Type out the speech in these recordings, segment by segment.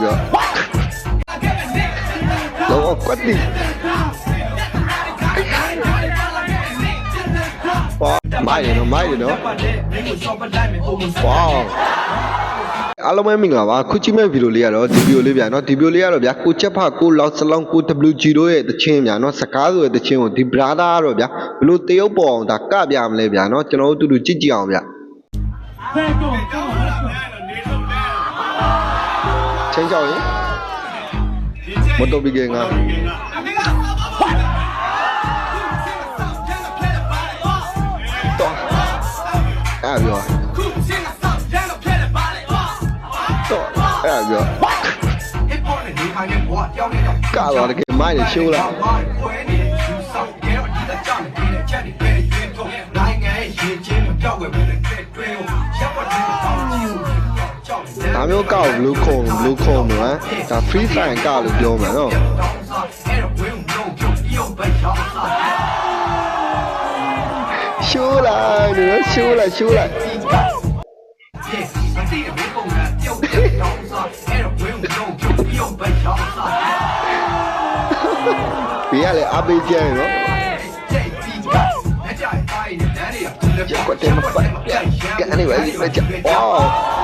ပြောလောကွက်တီပါမိုက်ရနော်မိုက်ရနော်ဝေါအားလုံးပဲမင်္ဂလာပါခုကြည့်မဲ့ဗီဒီယိုလေးကတော့ဒီဗီဒီယိုလေးဗျာနော်ဒီဗီဒီယိုလေးကတော့ဗျာကိုချက်ဖကိုလောက်စလောင်းကို WG တို့ရဲ့တချင်းဗျာနော်စကားဆိုရဲ့တချင်းကိုဒီ brother ကတော့ဗျာဘလို့တရုပ်ပေါ်အောင်ဒါကပြမလဲဗျာနော်ကျွန်တော်တို့အတူတူကြည့်ကြည့်အောင်ဗျာ ချင်းကြောက်ရင်မတော်ပြီးကငါတော့အဲ့ပြောတော့အဲ့ပြောကာတော့တကယ်မိုက်နေရှိုးလား မျိုးကောက်ဘလူးခုံဘလူးခုံမှာဒါ free fire ကောက်လို့ပြောမှာနော်ရှိုးလိုက်နော်ရှိုးလိုက်ရှိုးလိုက်ဘေးကလည်းအပေးကျန်းနော်ကွက်တယ်မပတ်ကနေပါလိမ့်ကြဝေါဒီနိုင်ငံခြေနေနဲ့မမေတို့သူရှိဟဲ့တာတဲ့စကားတိုင်းအဲ့စကားစကားတတနိုင်ကြောင်းအာယောဟုတ်တယ်ဟုတ်တယ်ဟုတ်တယ်အာယောကွက်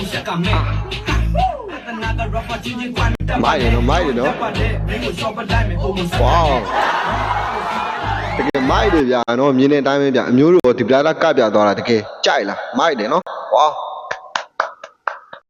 လို့ရှက်ကမဲ့တနာကရဖာချင်းချင်းကွာမိုက်ရနော်မိုက်ရနော်ပါ တယ်ဘင်းကိုရှော့ပလိုက်မယ်ပုံစံဝေါတကယ်မိုက်တယ်ဗျာနော်မြင်တဲ့အတိုင်းပဲဗျာအမျိုးတို့ဒီပလာတာကပြသွားတာတကယ်ကြိုက်လားမိုက်တယ်နော်ဝေါ